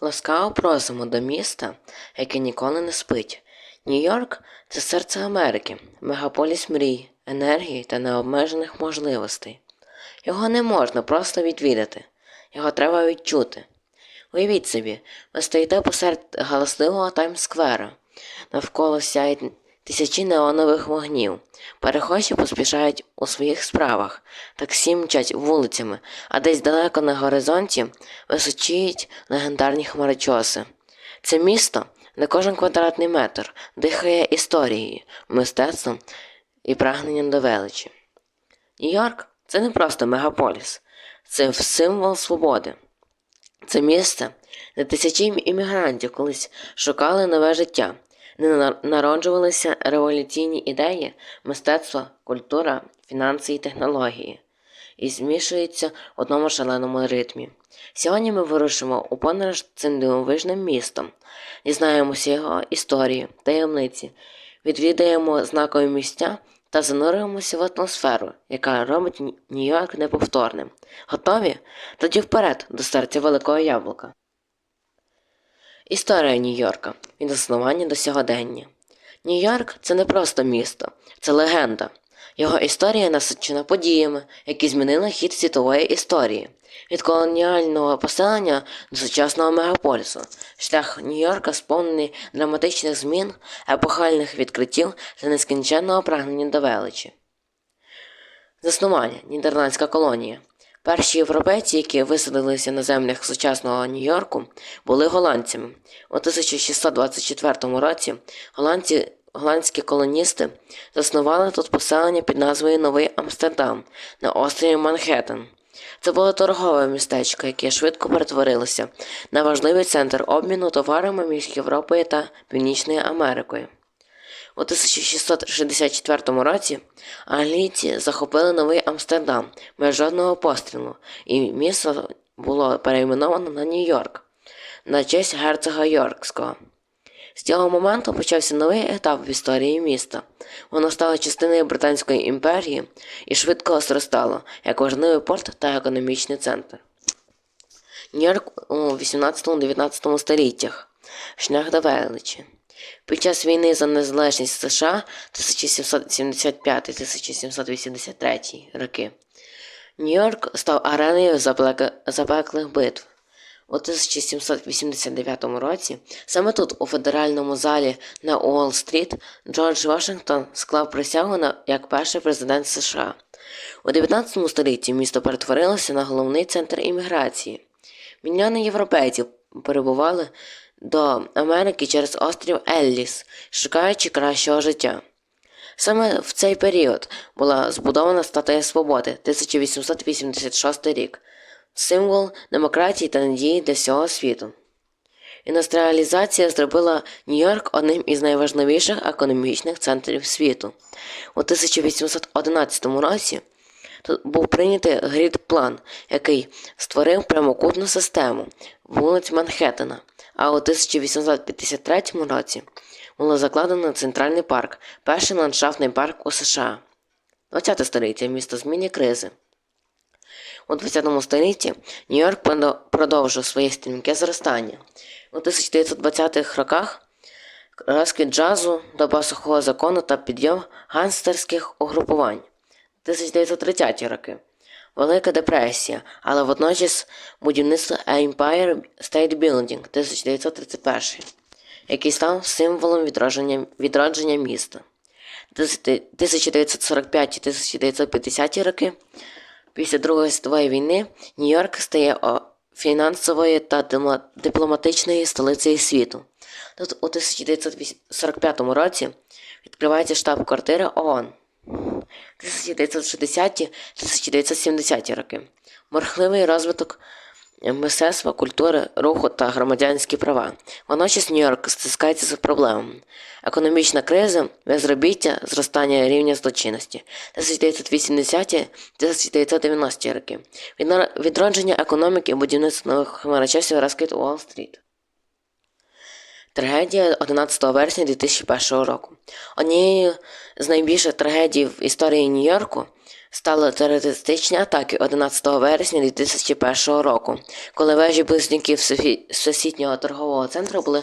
Ласкаво просимо до міста, яке ніколи не спить. Нью-Йорк це серце Америки, мегаполіс мрій, енергії та необмежених можливостей. Його не можна просто відвідати, його треба відчути. Уявіть собі, ви стоїте посеред галасливого Таймс-сквера. Навколо сяють тисячі неонових вогнів. Перехожі поспішають у своїх справах, таксі мчать вулицями, а десь далеко на горизонті височіють легендарні хмарочоси. Це місто, де кожен квадратний метр дихає історією, мистецтвом і прагненням до величі. Нью-Йорк це не просто мегаполіс, це символ свободи. Це місце, де тисячі іммігрантів колись шукали нове життя, де народжувалися революційні ідеї, мистецтво, культура, фінанси і технології, і змішуються в одному шаленому ритмі. Сьогодні ми вирушимо у подорож цим дивовижним містом, дізнаємося його історії, таємниці, відвідаємо знакові місця та зануримося в атмосферу, яка робить Нью-Йорк неповторним. Готові? Тоді вперед до серця великого яблука. Історія Нью-Йорка від заснування до сьогодення. Нью-Йорк це не просто місто, це легенда. Його історія насичена подіями, які змінили хід світової історії. Від колоніального поселення до сучасного мегаполісу. Шлях Нью-Йорка сповнений драматичних змін, епохальних відкриттів та нескінченного прагнення до величі. Заснування Нідерландська колонія. Перші європейці, які висадилися на землях сучасного Нью-Йорку, були голландцями. У 1624 році голландці, голландські колоністи заснували тут поселення під назвою Новий Амстердам на острові Манхеттен. Це було торгове містечко, яке швидко перетворилося на важливий центр обміну товарами між Європою та Північною Америкою. У 1664 році англійці захопили новий Амстердам без жодного пострілу, і місто було перейменовано на Нью-Йорк на честь герцога Йоркського. З цього моменту почався новий етап в історії міста. Воно стало частиною Британської імперії і швидко зростало як важливий порт та економічний центр. Нью-Йорк у 18-19 століттях. Шлях до величі. Під час війни за незалежність США 1775-1783 роки Нью-Йорк став ареною запеклих битв. У 1789 році саме тут, у федеральному залі на Уолл-стріт, Джордж Вашингтон склав присягу на як перший президент США. У 19 столітті місто перетворилося на головний центр імміграції. Мільйони європейців перебували до Америки через острів Елліс, шукаючи кращого життя. Саме в цей період була збудована статуя Свободи 1886 рік, символ демократії та надії для всього світу. Індустріалізація зробила Нью-Йорк одним із найважливіших економічних центрів світу. У 1811 році тут був прийнятий грід-план, який створив прямокутну систему вулиць Манхеттена, а у 1853 році було закладено Центральний парк, перший ландшафтний парк у США. 20 століття місто зміни кризи. У 20 столітті Нью-Йорк продовжив своє стрімке зростання. У 1920-х роках розквіт джазу, доба сухого закону та підйом гангстерських угрупувань. 1930-ті роки. Велика депресія, але водночас будівництво Empire State Building 1931, який став символом відродження, відродження міста. 1945-1950 роки Після Другої світової війни Нью-Йорк стає фінансовою та дипломатичною столицею світу. Тут у 1945 році відкривається штаб-квартира ООН. 1960-1970 роки. Морхливий розвиток мистецтва, культури, руху та громадянські права. Водночас Нью-Йорк стискається з проблемами. Економічна криза, безробіття, зростання рівня злочинності. 1980-1990 роки. Відродження економіки, будівництво нових хмарочосів розквіт Уолл-стріт. Трагедія 11 вересня 2001 року. Однією з найбільших трагедій в історії Нью-Йорку стали терористичні атаки 11 вересня 2001 року, коли вежі близнюків сусіднього торгового центру були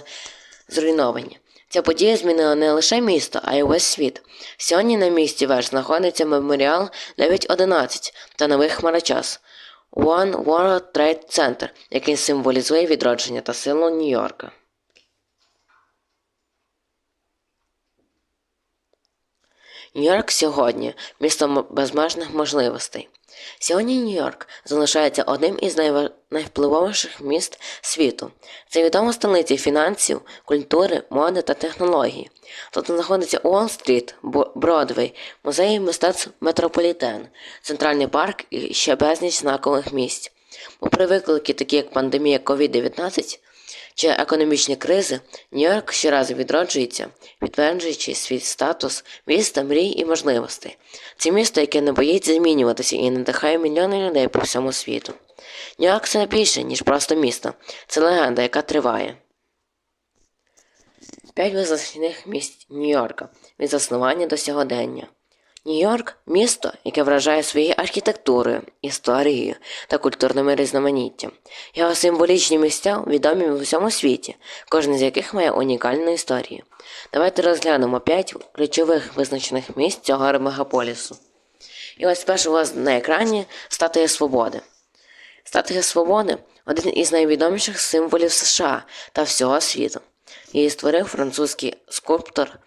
зруйновані. Ця подія змінила не лише місто, а й увесь світ. Сьогодні на місці веж знаходиться меморіал 911 та новий хмарочас One World Trade Center, який символізує відродження та силу Нью-Йорка. Нью-Йорк сьогодні місто безмежних можливостей. Сьогодні Нью-Йорк залишається одним із найвпливовіших міст світу. Це відома столиця фінансів, культури, моди та технологій. Тут знаходиться Уолл-стріт, Бродвей, музеї мистецтв Метрополітен, Центральний парк і ще безліч знакових місць. Попри виклики, такі як пандемія COVID-19 чи економічні кризи, Нью-Йорк щоразу відроджується, підтверджуючи свій статус міста мрій і можливостей. Це місто, яке не боїться змінюватися і надихає мільйони людей по всьому світу. Нью-Йорк це більше, ніж просто місто. Це легенда, яка триває. П'ять визначних місць Нью-Йорка від заснування до сьогодення. Нью-Йорк місто, яке вражає своєю архітектурою, історією та культурним різноманіттям. Його символічні місця відомі в усьому світі, кожен з яких має унікальну історію. Давайте розглянемо п'ять ключових визначених місць цього мегаполісу. І ось спершу у вас на екрані статуя свободи. Статуя свободи один із найвідоміших символів США та всього світу. Її створив французький скульптор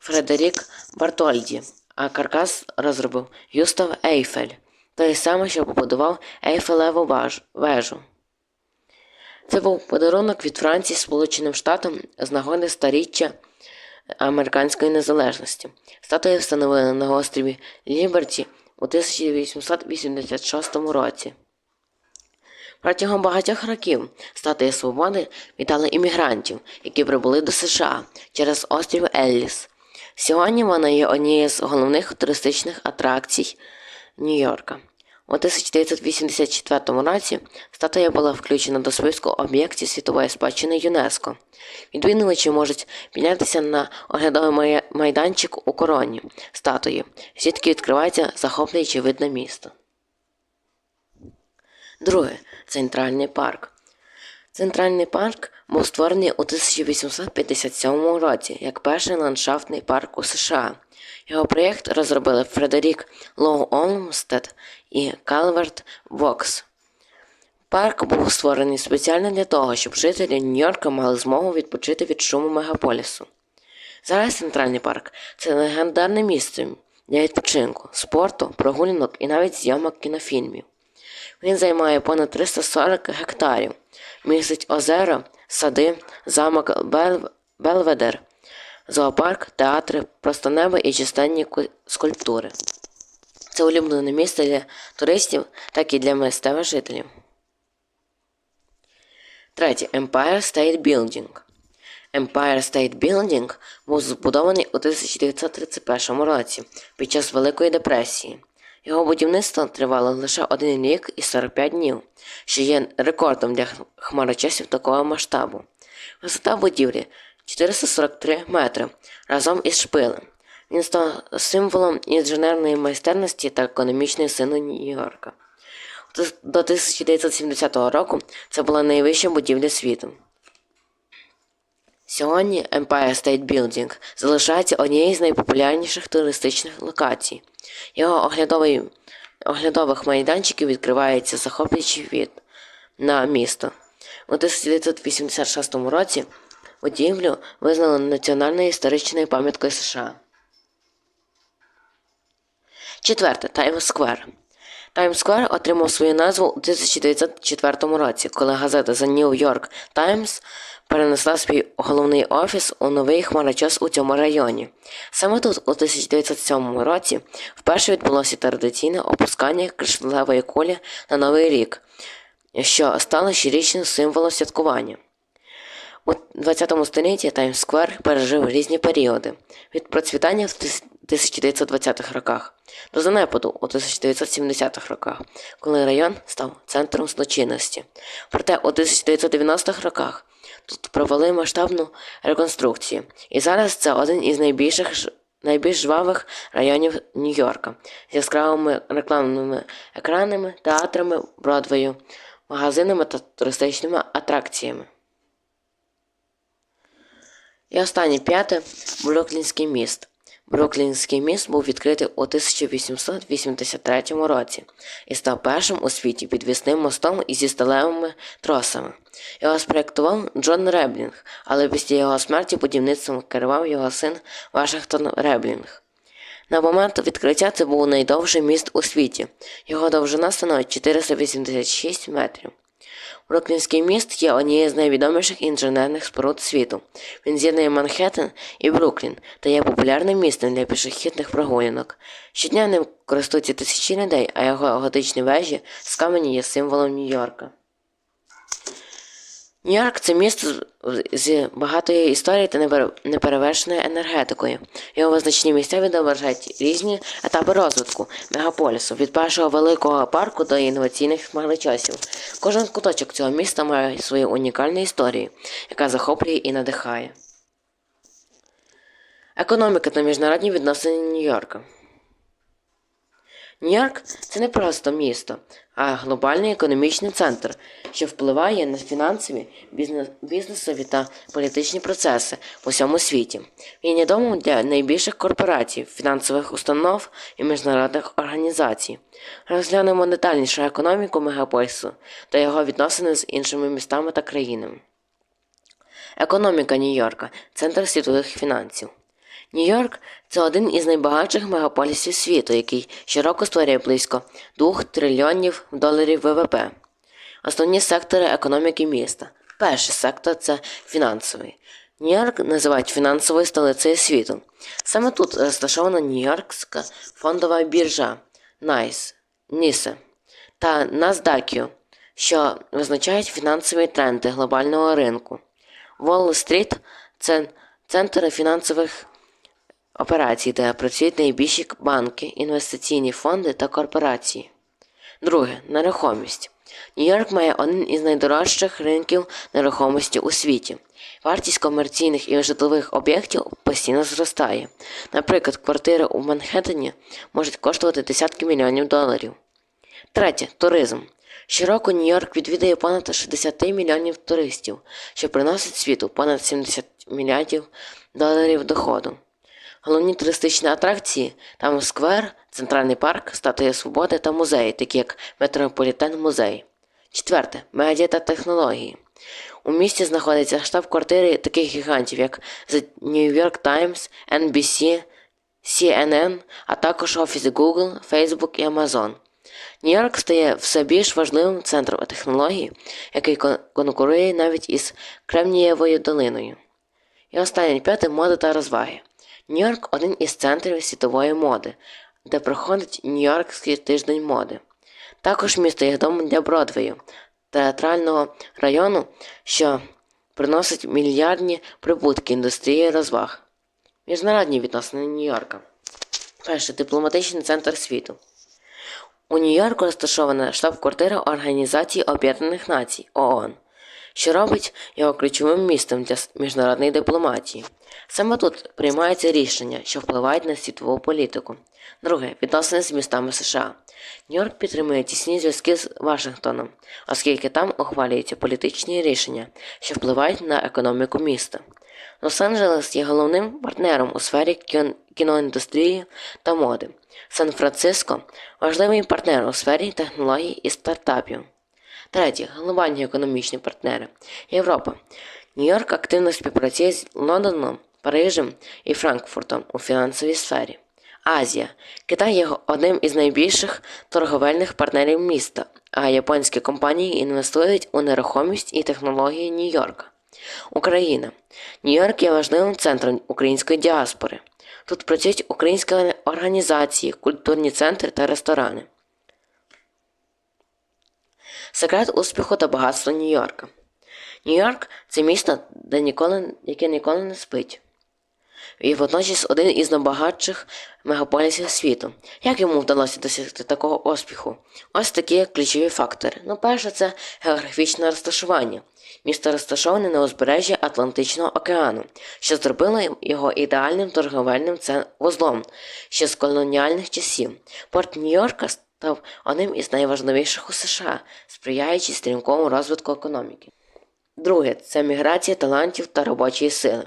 Фредерік Бартольді, а каркас розробив Юстав Ейфель, той самий, що побудував Ейфелеву вежу. Це був подарунок від Франції Сполученим Штатам з нагоди старіччя американської незалежності. Статуї встановили на острові Ліберті у 1886 році. Протягом багатьох років статуї свободи вітали іммігрантів, які прибули до США через острів Елліс. Сьогодні вона є однією з головних туристичних атракцій Нью-Йорка. У 1984 році статуя була включена до списку об'єктів світової спадщини ЮНЕСКО. Відвідувачі можуть піднятися на оглядовий майданчик у короні статуї, звідки відкривається захоплюючий вид місто. Друге Центральний парк. Центральний парк був створений у 1857 році як перший ландшафтний парк у США. Його проєкт розробили Фредерік Лоу Олмстед і Калверт Вокс. Парк був створений спеціально для того, щоб жителі Нью-Йорка мали змогу відпочити від шуму мегаполісу. Зараз центральний парк це легендарне місце для відпочинку, спорту, прогулянок і навіть зйомок кінофільмів. Він займає понад 340 гектарів, містить озера, сади, замок Бел... Белведер, зоопарк, театри, просто небо і численні ку- скульптури. Це улюблене місце для туристів, так і для місцевих жителів. Третє. Empire State Building. Empire State Building був збудований у 1931 році під час Великої депресії. Його будівництво тривало лише один рік і 45 днів, що є рекордом для х- хмарочосів такого масштабу. Висота будівлі 443 метри разом із шпилем. Він став символом інженерної майстерності та економічної сили Нью-Йорка. До 1970 року це була найвища будівля світу. Сьогодні Empire State Building залишається однією з найпопулярніших туристичних локацій. Його оглядовий, оглядових майданчиків відкривається захоплюючий від на місто. У 1986 році будівлю визнали національною історичною пам'яткою США. Четверте Таймс Сквер. Таймс Сквер отримав свою назву у 1904 році, коли газета The New York Times перенесла свій головний офіс у новий хмарочос у цьому районі. Саме тут, у 1907 році, вперше відбулося традиційне опускання кришталевої кулі на Новий рік, що стало щорічним символом святкування. У 20 столітті Таймс-сквер пережив різні періоди від процвітання в 1920-х роках до занепаду у 1970-х роках, коли район став центром злочинності. Проте у 1990-х роках провели масштабну реконструкцію, і зараз це один із найбільших найбільш жвавих районів Нью-Йорка з яскравими рекламними екранами, театрами, Бродвею, магазинами та туристичними атракціями. І останнє п'яте Бруклінський міст. Бруклінський міст був відкритий у 1883 році і став першим у світі підвісним мостом із сталевими тросами. Його спроєктував Джон Реблінг, але після його смерті будівництвом керував його син Вашингтон Реблінг. На момент відкриття це був найдовший міст у світі. Його довжина становить 486 метрів. Бруклінський міст є однією з найвідоміших інженерних споруд світу. Він з'єднує Манхеттен і Бруклін та є популярним містом для пішохідних прогулянок. Щодня ним користуються тисячі людей, а його готичні вежі з камені є символом Нью-Йорка. Нью-Йорк це місто з- багатою історією та неперевершеною енергетикою. Його визначні місця відображають різні етапи розвитку мегаполісу від першого великого парку до інноваційних смагличосів. Кожен куточок цього міста має свою унікальну історію, яка захоплює і надихає. Економіка та міжнародні відносини Нью-Йорка. Нью-Йорк це не просто місто, а глобальний економічний центр, що впливає на фінансові, бізнесові та політичні процеси в усьому світі. Він є домом для найбільших корпорацій, фінансових установ і міжнародних організацій. Розглянемо детальніше економіку мегаполісу та його відносини з іншими містами та країнами. Економіка Нью-Йорка центр світових фінансів. Нью-Йорк це один із найбагатших мегаполісів світу, який щороку створює близько 2 трильйонів доларів ВВП. Основні сектори економіки міста. Перший сектор це фінансовий. Нью-Йорк називають фінансовою столицею світу. Саме тут розташована Нью-Йоркська фондова біржа NICE, NISE та NASDAQ, що визначають фінансові тренди глобального ринку. Уолл-стріт – це центр фінансових операцій, де працюють найбільші банки, інвестиційні фонди та корпорації. Друге нерухомість. Нью-Йорк має один із найдорожчих ринків нерухомості у світі. Вартість комерційних і житлових об'єктів постійно зростає. Наприклад, квартири у Манхеттені можуть коштувати десятки мільйонів доларів. Третє туризм. Щороку Нью-Йорк відвідає понад 60 мільйонів туристів, що приносить світу понад 70 мільярдів доларів доходу. Головні туристичні атракції там сквер, центральний парк, статуя свободи та музеї, такі як Метрополітен музей. Четверте медіа та технології. У місті знаходяться штаб-квартири таких гігантів, як The New York Times, NBC, CNN, а також офіси Google, Facebook і Amazon. Нью-Йорк стає все більш важливим центром технологій, який кон- конкурує навіть із Кремнієвою долиною. І останнє п'яте мода та розваги. Нью-Йорк один із центрів світової моди, де проходить Нью-Йоркський тиждень моди. Також місто є домом для Бродвею, театрального району, що приносить мільярдні прибутки індустрії розваг. Міжнародні відносини Нью-Йорка. Перше дипломатичний центр світу. У Нью-Йорку розташована штаб-квартира Організації Об'єднаних Націй ООН, що робить його ключовим містом для міжнародної дипломатії. Саме тут приймаються рішення, що впливають на світову політику. Друге відносини з містами США. Нью-Йорк підтримує тісні зв'язки з Вашингтоном, оскільки там ухвалюються політичні рішення, що впливають на економіку міста. Лос-Анджелес є головним партнером у сфері кіноіндустрії та моди. Сан-Франциско важливий партнер у сфері технологій і стартапів. Третє глобальні економічні партнери. Європа. Нью-Йорк активно співпрацює з Лондоном, Парижем і Франкфуртом у фінансовій сфері. Азія. Китай є одним із найбільших торговельних партнерів міста, а японські компанії інвестують у нерухомість і технології Нью-Йорка. Україна. Нью-Йорк є важливим центром української діаспори. Тут працюють українські організації, культурні центри та ресторани. Секрет успіху та багатства Нью-Йорка. Нью-Йорк це місто, де ніколи, яке ніколи не спить. і водночас один із найбагатших мегаполісів світу. Як йому вдалося досягти такого успіху? Ось такі ключові фактори. Ну, перше, це географічне розташування. Місто розташоване на узбережжі Атлантичного океану, що зробило його ідеальним торговельним вузлом ще з колоніальних часів. Порт Нью-Йорка став одним із найважливіших у США, сприяючи стрімкому розвитку економіки. Друге це міграція талантів та робочої сили.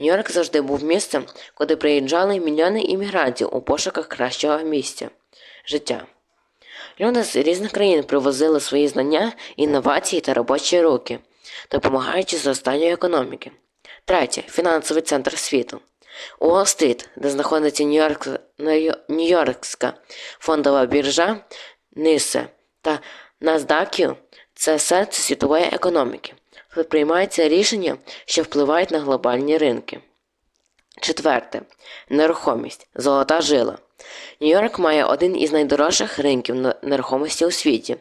Нью-Йорк завжди був місцем, куди приїжджали мільйони іммігрантів у пошуках кращого місця життя. Люди з різних країн привозили свої знання, інновації та робочі руки, допомагаючи зростанню економіки. Третє фінансовий центр світу. Уолл-стріт, де знаходиться Нью-Йорк- Нью- Нью-Йоркська фондова біржа, Нисе та NASDAQ – це серце світової економіки. Тут приймаються рішення, що впливають на глобальні ринки. Четверте. Нерухомість. Золота жила. Нью-Йорк має один із найдорожчих ринків нерухомості у світі.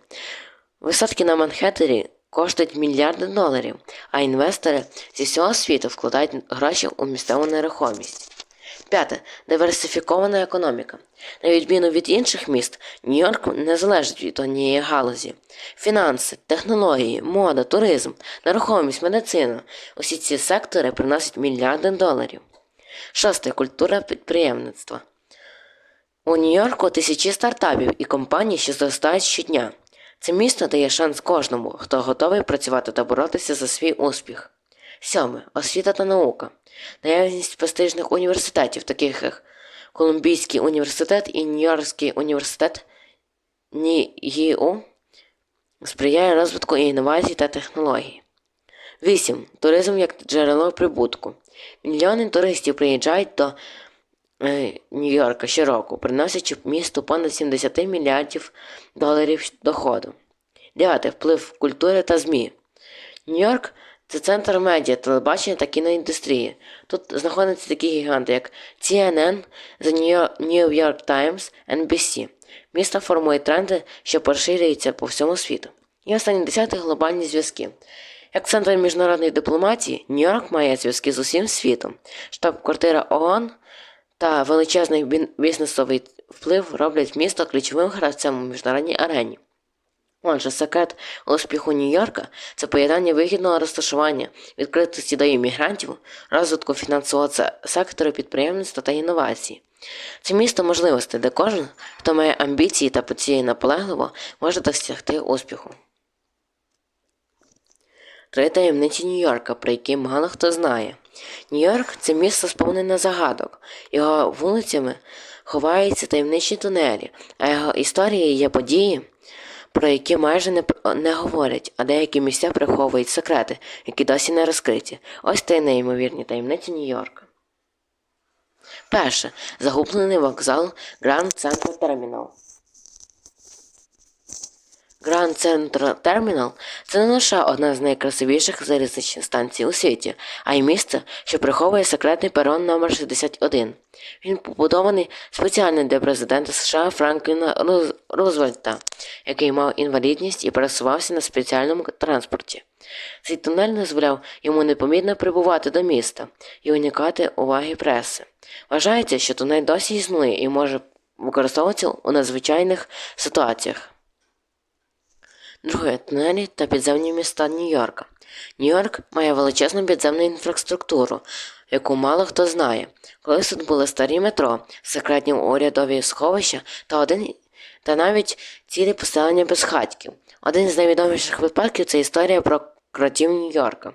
Висотки на Манхеттені коштують мільярди доларів, а інвестори зі всього світу вкладають гроші у місцеву нерухомість. П'яте. Диверсифікована економіка. На відміну від інших міст, Нью-Йорк не залежить від однієї галузі. Фінанси, технології, мода, туризм, нерухомість, медицина усі ці сектори приносять мільярди доларів. Шосте. Культура підприємництва. У Нью-Йорку тисячі стартапів і компаній, що зростають щодня. Це місто дає шанс кожному, хто готовий працювати та боротися за свій успіх. Сьоме. Освіта та наука. Наявність престижних університетів, таких як Колумбійський університет і Нью-Йоркський університет НІГУ, сприяє розвитку інновацій та технологій. 8. Туризм як джерело прибутку. Мільйони туристів приїжджають до е, Нью-Йорка щороку, приносячи місту понад 70 мільярдів доларів доходу. 9. Вплив культури та ЗМІ. Нью-Йорк це центр медіа, телебачення та кіноіндустрії. Тут знаходяться такі гіганти, як CNN, The New- York Times, NBC. Місто формує тренди, що поширюються по всьому світу. І останнє десяте глобальні зв'язки. Як центр міжнародної дипломатії, Нью-Йорк має зв'язки з усім світом. Штаб-квартира ООН та величезний бізнесовий вплив роблять місто ключовим гравцем у міжнародній арені. Отже, секрет успіху Нью-Йорка це поєднання вигідного розташування, відкритості до іммігрантів, розвитку фінансового сектору підприємництва та інновацій. Це місто можливостей, де кожен, хто має амбіції та працює наполегливо, може досягти успіху. Три таємниці Нью-Йорка, про які мало хто знає. Нью-Йорк це місто сповнене загадок. Його вулицями ховаються таємничі тунелі, а його історії є події, про які майже не, не говорять, а деякі місця приховують секрети, які досі не розкриті. Ось та й неймовірні таємниці Нью-Йорка. Перше. Загублений вокзал Гранд Центр Terminal. Grand Central Terminal – це не лише одна з найкрасивіших залізничних станцій у світі, а й місце, що приховує секретний перон номер 61. Він побудований спеціально для президента США Франкліна Руз- Рузвельта, який мав інвалідність і пересувався на спеціальному транспорті. Цей тунель дозволяв йому непомітно прибувати до міста і уникати уваги преси. Вважається, що тунель досі існує і може використовуватися у надзвичайних ситуаціях. Друге тунелі та підземні міста Нью-Йорка. Нью-Йорк має величезну підземну інфраструктуру, яку мало хто знає. Колись тут були старі метро, секретні урядові сховища та один та навіть цілі поселення безхатьків. Один з найвідоміших випадків це історія про кротів Нью-Йорка.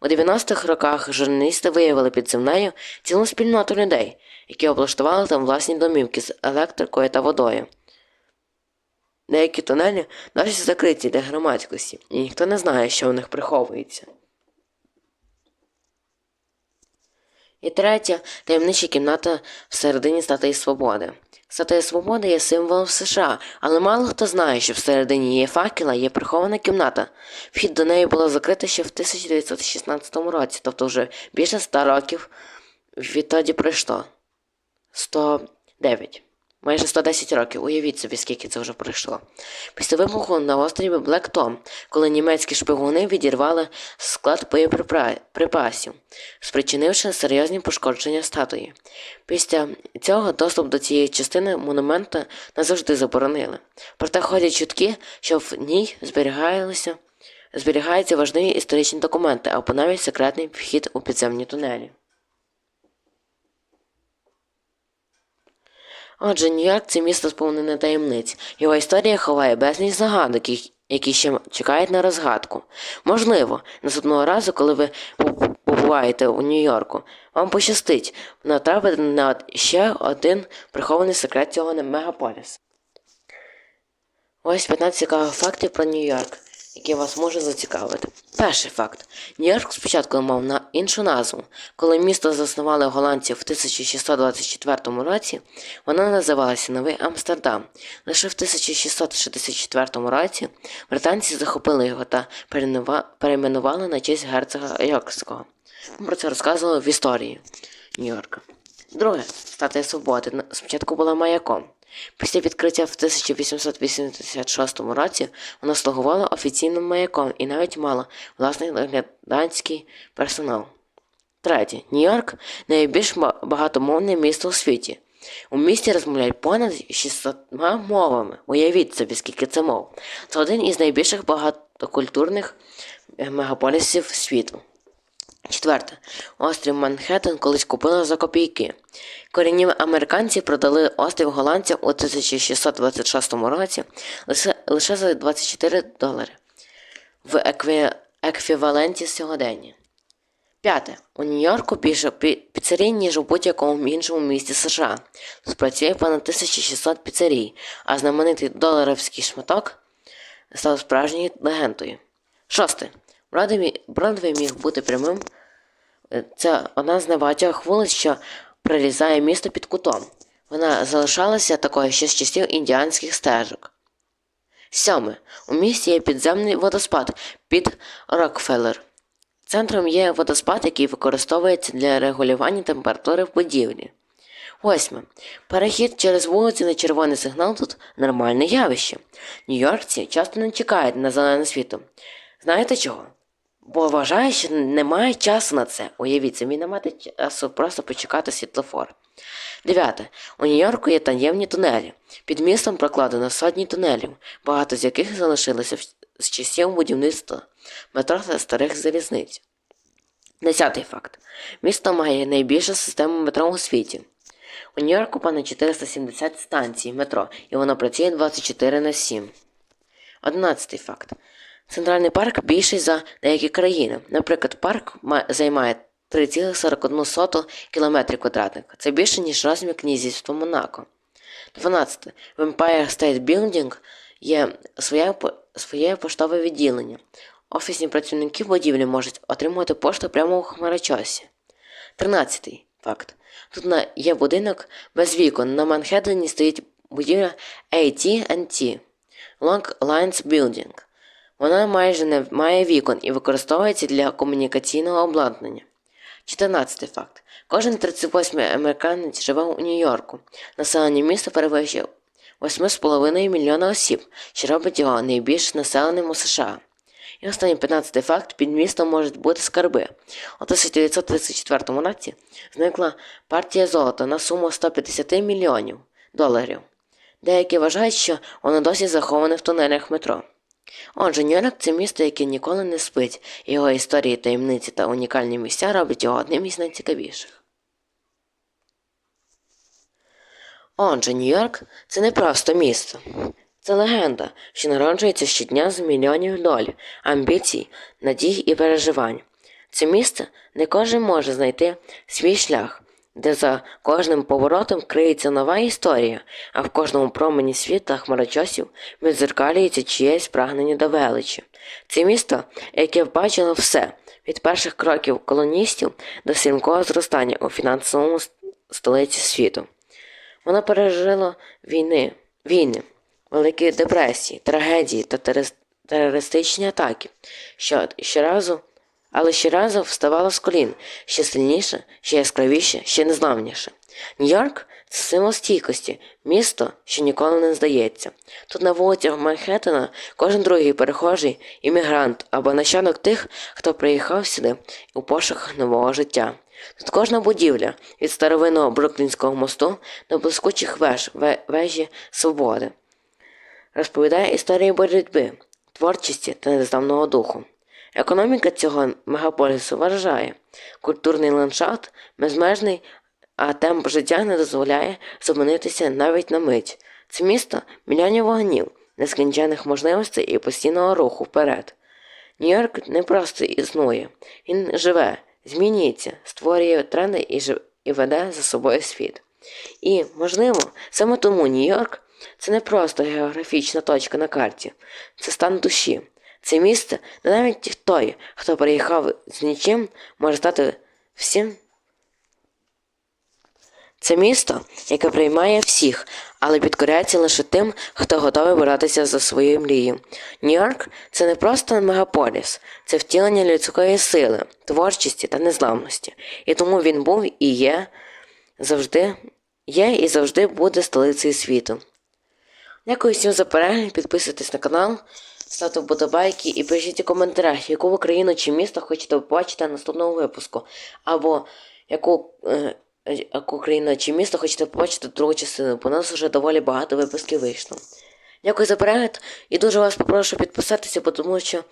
У 90-х роках журналісти виявили під землею цілу спільноту людей, які облаштували там власні домівки з електрикою та водою. Деякі тунелі досі закриті для громадськості, і ніхто не знає, що в них приховується. І третя таємнича кімната всередині Статуї Свободи. Статуя Свободи є символом США, але мало хто знає, що всередині її факела є прихована кімната. Вхід до неї було закрито ще в 1916 році, тобто вже більше 100 років відтоді пройшло. 109. Майже 110 років. Уявіть собі, скільки це вже пройшло. Після вибуху на острові Блек Том, коли німецькі шпигуни відірвали склад боєприпасів, спричинивши серйозні пошкодження статуї. Після цього доступ до цієї частини монумента назавжди заборонили. Проте ходять чутки, що в ній. Зберігаються важливі історичні документи або навіть секретний вхід у підземні тунелі. Отже, Нью-Йорк це місто сповнене таємниць. Його історія ховає безліч загадок, які- ще чекають на розгадку. Можливо, наступного разу, коли ви побуваєте у Нью-Йорку, вам пощастить натрапити на ще один прихований секрет цього мегаполісу. Ось 15 цікавих фактів про Нью-Йорк, які вас можуть зацікавити. Перший факт. Нью-Йорк спочатку мав на іншу назву. Коли місто заснували голландці в 1624 році, воно називалося Новий Амстердам. Лише в 1664 році британці захопили його та перейменува- перейменували на честь герцога Йоркського. Ми про це розказували в історії Нью-Йорка. Друге, статуя свободи спочатку була маяком. Після відкриття в 1886 році вона слугувала офіційним маяком і навіть мала власний доглядацький персонал. Третє. Нью-Йорк найбільш багатомовне місто у світі. У місті розмовляють понад 600 мовами. Уявіть собі, скільки це мов. Це один із найбільших багатокультурних е, мегаполісів світу. Четверте. Острів Манхеттен колись купили за копійки. Корінні американці продали острів голландцям у 1626 році лише, лише за 24 долари в екві, еквіваленті сьогодення. П'яте. У Нью-Йорку більше піцерій, ніж у будь-якому іншому місті США. Тут працює понад 1600 піцерій, а знаменитий доларовський шматок став справжньою легендою. Шосте. Бродвей міг бути прямим. Це одна з небагатьох вулиць, що прорізає місто під кутом. Вона залишалася такою ще з часів індіанських стежок. Сьоме. У місті є підземний водоспад під Рокфеллер. Центром є водоспад, який використовується для регулювання температури в будівлі. Восьме. Перехід через вулицю на червоний сигнал тут нормальне явище. Нью-Йоркці часто не чекають на зелене світло. Знаєте чого? Бо вважаю, що немає часу на це. Уявіть собі, немає часу просто почекати світлофор. Дев'яте. У Нью-Йорку є таємні тунелі. Під містом прокладено сотні тунелів, багато з яких залишилися з часів будівництва метро та старих залізниць. Десятий факт. Місто має найбільшу систему метро у світі. У Нью-Йорку понад 470 станцій метро, і воно працює 24 на 7. Одинадцятий факт. Центральний парк більший за деякі країни. Наприклад, парк займає 3,41 км квадратних. Це більше, ніж розмір князівства Монако. 12. В Empire State Building є своє, своє поштове відділення. Офісні працівники будівлі можуть отримувати пошту прямо у хмарочосі. 13. Факт. Тут є будинок без вікон. На Манхеттені стоїть будівля AT&T Long Lines Building. Вона майже не має вікон і використовується для комунікаційного обладнання. 14 факт. Кожен 38-й американець живе у Нью-Йорку. Населення міста перевищує 8,5 мільйона осіб, що робить його найбільш населеним у США. І останній 15 факт під містом можуть бути скарби. У 1934 році зникла партія золота на суму 150 мільйонів доларів. Деякі вважають, що воно досі заховане в тунелях метро. Отже, Нью-Йорк – це місто, яке ніколи не спить, його історії, таємниці та унікальні місця роблять його одним із найцікавіших. Отже, Нью-Йорк – це не просто місто. Це легенда, що народжується щодня з мільйонів доль, амбіцій, надій і переживань. Це місце, де кожен може знайти свій шлях, де за кожним поворотом криється нова історія, а в кожному промені світла хмарочосів відзеркалюється чиєсь прагнення до величі. Це місто, яке бачило все від перших кроків колоністів до стрімкого зростання у фінансовому столиці світу. Воно пережило війни, війни, великі депресії, трагедії та терористичні атаки, що щоразу але щоразу вставала з колін ще сильніше, ще яскравіше, ще незламніше. Нью-Йорк це символ стійкості, місто, що ніколи не здається. Тут на вулицях Манхеттена кожен другий перехожий іммігрант або нащадок тих, хто приїхав сюди у пошуках нового життя. Тут кожна будівля від старовинного Бруклінського мосту до блискучих веж ве- вежі свободи розповідає історії боротьби, творчості та незламного духу. Економіка цього мегаполісу вражає. Культурний ландшафт безмежний, а темп життя не дозволяє зупинитися навіть на мить. Це місто мільйонів вогнів, нескінчених можливостей і постійного руху вперед. Нью-Йорк не просто існує, він живе, змінюється, створює тренди і, жив... і веде за собою світ. І, можливо, саме тому Нью-Йорк це не просто географічна точка на карті, це стан душі. Це місце, де навіть той, хто приїхав з нічим, може стати всім. Це місто, яке приймає всіх, але підкоряється лише тим, хто готовий боротися за свою мрію. Нью-Йорк це не просто мегаполіс, це втілення людської сили, творчості та незламності. І тому він був і є завжди, є і завжди буде столицею світу. Дякую всім за перегляд, підписуйтесь на канал, ставте вподобайки і пишіть у коментарях, яку ви країну чи місто хочете побачити на наступному випуску, або яку, е, яку країну чи місто хочете побачити другу частину, бо у нас вже доволі багато випусків вийшло. Дякую за перегляд і дуже вас попрошу підписатися, тому що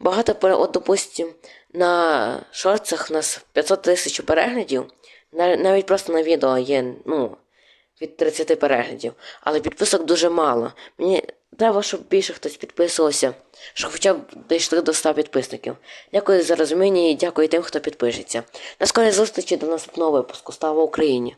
багато от, допустим, на шорцах у нас 500 тисяч переглядів, навіть просто на відео є, ну, від 30 переглядів, але підписок дуже мало. Мені треба, щоб більше хтось підписувався, щоб хоча б дійшли до 100 підписників. Дякую за розуміння і дякую тим, хто підпишеться. На скорій зустрічі до наступного випуску. Слава Україні!